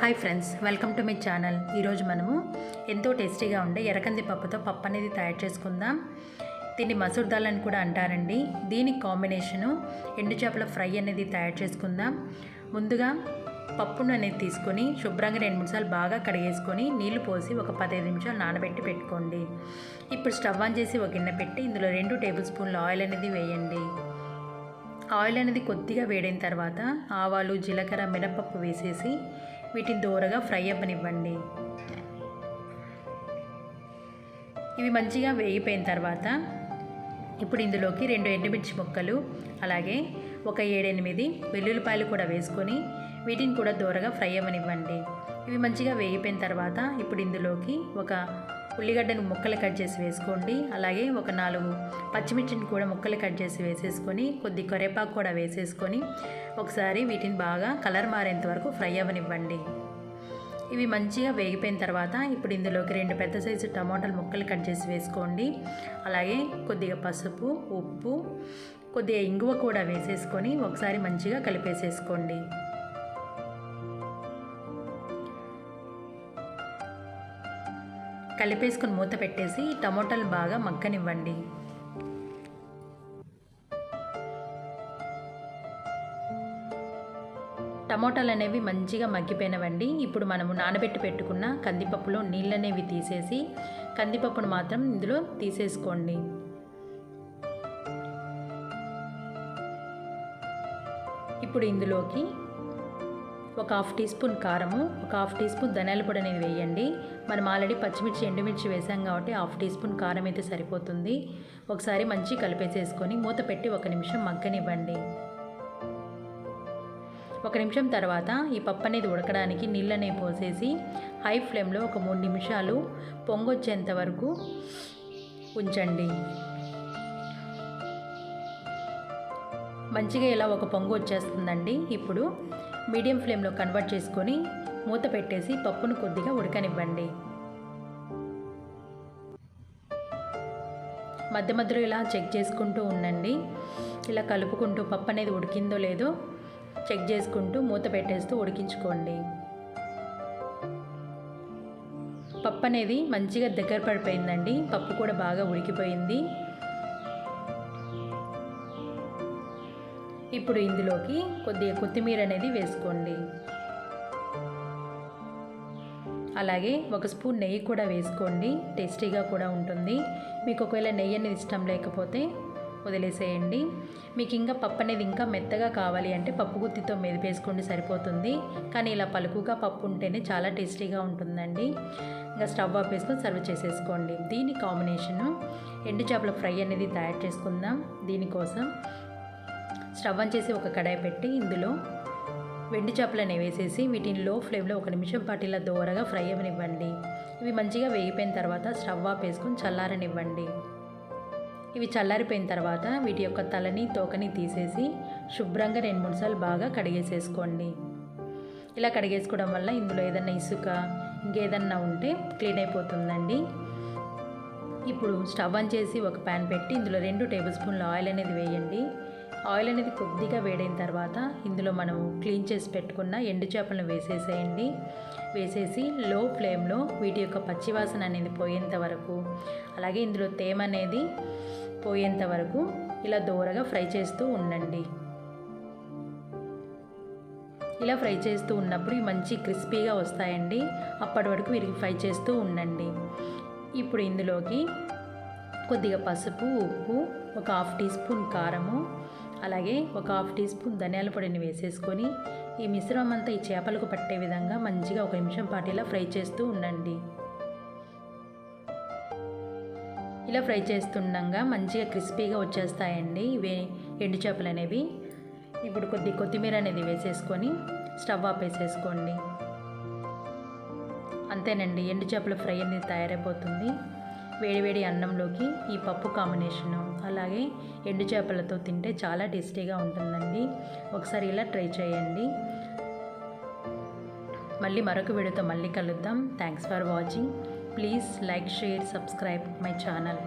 Hi friends welcome to my channel. ఈరోజు మనము ఎంతో టేస్టీగా ఉండే ఎర్రకంది పప్పుతో పప్పు అనేది తయారు చేసుకుందాం. దీన్ని మసూర్ దాల్ అని కూడా అంటారండి. దీనికి కాంబినేషను ఎండు చేపల ఫ్రై అనేది తయారు చేసుకుందాం. ముందుగా పప్పును అనేది తీసుకొని శుభ్రంగా రెండు మూడు సార్లు బాగా కడిగేసుకొని నీళ్ళు పోసి ఒక పదిహేను నిమిషాలు నానబెట్టి పెట్టుకోండి. ఇప్పుడు స్టవ్ ఆన్ చేసి ఒక గిన్నె పెట్టి ఇందులో రెండు టేబుల్ స్పూన్ల ఆయిల్ అనేది వేయండి. ఆయిల్ అనేది కొద్దిగా వేడైన తర్వాత ఆవాలు జీలకర్ర మినపప్పు వేసేసి వీటిని దూరగా ఫ్రై అవ్వనివ్వండి. ఇవి మంచిగా వేగిపోయిన తర్వాత ఇప్పుడు ఇందులోకి రెండు ఎండుమిర్చి ముక్కలు అలాగే ఒక ఏడెనిమిది వెల్లుల్లిపాయలు కూడా వేసుకొని వీటిని కూడా దూరగా ఫ్రై అవ్వనివ్వండి. ఇవి మంచిగా వేగిపోయిన తర్వాత ఇప్పుడు ఇందులోకి ఒక ఉల్లిగడ్డను ముక్కలు కట్ చేసి వేసుకోండి. అలాగే ఒక నాలుగు పచ్చిమిర్చిని కూడా ముక్కలు కట్ చేసి వేసేసుకొని కొద్ది కరివేపాకు కూడా వేసేసుకొని ఒకసారి వీటిని బాగా కలర్ మారేంత వరకు ఫ్రై అవ్వనివ్వండి. ఇవి మంచిగా వేగిపోయిన తర్వాత ఇప్పుడు ఇందులోకి రెండు పెద్ద సైజు టమాటాలు ముక్కలు కట్ చేసి వేసుకోండి. అలాగే కొద్దిగా పసుపు ఉప్పు కొద్దిగా ఇంగువ కూడా వేసేసుకొని ఒకసారి మంచిగా కలిపేసేసుకోండి. కలిపేసుకొని మూత పెట్టేసి టమోటాలు బాగా మగ్గనివ్వండి. టమోటాలు అనేవి మంచిగా మగ్గిపోయినవండి. ఇప్పుడు మనము నానబెట్టి పెట్టుకున్న కందిపప్పులో నీళ్ళు అనేవి తీసేసి కందిపప్పును మాత్రం ఇందులో తీసేసుకోండి. ఇప్పుడు ఇందులోకి ఒక హాఫ్ టీ స్పూన్ కారము ఒక హాఫ్ టీ స్పూన్ ధనియాల పొడి అనేది వేయండి. మనం ఆల్రెడీ పచ్చిమిర్చి ఎండుమిర్చి వేసాం కాబట్టి హాఫ్ టీ స్పూన్ కారం అయితే సరిపోతుంది. ఒకసారి మంచి కలిపేసేసుకొని మూత పెట్టి ఒక నిమిషం మగ్గనివ్వండి. ఒక నిమిషం తర్వాత ఈ పప్పు అనేది ఉడకడానికి నీళ్ళనే పోసేసి హై ఫ్లేమ్లో ఒక మూడు నిమిషాలు పొంగొచ్చేంత వరకు ఉంచండి. మంచిగా ఇలా ఒక పొంగు వచ్చేస్తుందండి. ఇప్పుడు మీడియం ఫ్లేమ్లో కన్వర్ట్ చేసుకొని మూత పెట్టేసి పప్పును కొద్దిగా ఉడకనివ్వండి. మధ్య మధ్యలో ఇలా చెక్ చేసుకుంటూ ఉండండి. ఇలా కలుపుకుంటూ పప్పు అనేది ఉడికిందో లేదో చెక్ చేసుకుంటూ మూత పెట్టేస్తూ ఉడికించుకోండి. పప్పు అనేది మంచిగా దగ్గర పడిపోయిందండి. పప్పు కూడా బాగా ఉడికిపోయింది. ఇప్పుడు ఇందులోకి కొద్దిగా కొత్తిమీర అనేది వేసుకోండి. అలాగే ఒక స్పూన్ నెయ్యి కూడా వేసుకోండి. టేస్టీగా కూడా ఉంటుంది. మీకు ఒకవేళ నెయ్యి అనేది ఇష్టం లేకపోతే వదిలేసేయండి. మీకు ఇంకా పప్పు అనేది ఇంకా మెత్తగా కావాలి అంటే పప్పు గుత్తితో మెదిపేసుకోండి సరిపోతుంది. కానీ ఇలా పలుకుగా పప్పు ఉంటేనే చాలా టేస్టీగా ఉంటుందండి. ఇంకా స్టవ్ ఆఫ్ వేసుకొని సర్వ్ చేసేసుకోండి. దీని కాంబినేషను ఎండు చేపల ఫ్రై అనేది తయారు చేసుకుందాం. దీనికోసం స్టవ్ ఆన్ చేసి ఒక కడాయి పెట్టి ఇందులో వెండి చేపలని వేసేసి వీటిని లో ఫ్లేమ్లో ఒక నిమిషం పాటు ఇలా దోరగా ఫ్రై అవనివ్వండి. ఇవి మంచిగా వేగిపోయిన తర్వాత స్టవ్ ఆఫ్ వేసుకొని చల్లారనివ్వండి. ఇవి చల్లారిపోయిన తర్వాత వీటి యొక్క తలని తోకని తీసేసి శుభ్రంగా రెండు మూడు సార్లు బాగా కడిగేసేసుకోండి. ఇలా కడిగేసుకోవడం వల్ల ఇందులో ఏదన్నా ఇసుక ఇంకేదన్నా ఉంటే క్లీన్ అయిపోతుందండి. ఇప్పుడు స్టవ్ ఆన్ చేసి ఒక ప్యాన్ పెట్టి ఇందులో రెండు టేబుల్ స్పూన్ల ఆయిల్ అనేది వేయండి. ఆయిల్ అనేది కొద్దిగా వేడైన తర్వాత ఇందులో మనము క్లీన్ చేసి పెట్టుకున్న ఎండు చేపలను వేసేసేయండి. వేసేసి లో ఫ్లేమ్లో వీటి యొక్క పచ్చివాసన అనేది పోయేంత వరకు అలాగే ఇందులో తేమ అనేది పోయేంత వరకు ఇలా దోరగా ఫ్రై చేస్తూ ఉండండి. ఇలా ఫ్రై చేస్తూ ఉన్నప్పుడు మంచి క్రిస్పీగా వస్తాయండి. అప్పటి వరకు వీరికి ఫ్రై చేస్తూ ఉండండి. ఇప్పుడు ఇందులోకి కొద్దిగా పసుపు ఉప్పు ఒక హాఫ్ టీ స్పూన్ కారము అలాగే ఒక హాఫ్ టీ స్పూన్ ధనియాల పొడిని వేసేసుకొని ఈ మిశ్రమం అంతా ఈ చేపలకు పట్టే విధంగా మంచిగా ఒక నిమిషం పాటు ఇలా ఫ్రై చేస్తూ ఉండండి. ఇలా ఫ్రై చేస్తుండగా మంచిగా క్రిస్పీగా వచ్చేస్తాయండి. ఇవి ఎండు చేపలు అనేవి. ఇప్పుడు కొద్ది కొత్తిమీర అనేది వేసేసుకొని స్టవ్ ఆపేసేసుకోండి అంతేనండి ఎండు చేపల ఫ్రై అనేది తయారైపోతుంది. వేడివేడి అన్నంలోకి ఈ పప్పు కాంబినేషను అలాగే ఎండు చేపలతో తింటే చాలా టేస్టీగా ఉంటుందండి. ఒకసారి ఇలా ట్రై చేయండి. మళ్ళీ మరొక వీడియోతో మళ్ళీ కలుద్దాం. Thanks for watching please like share subscribe my channel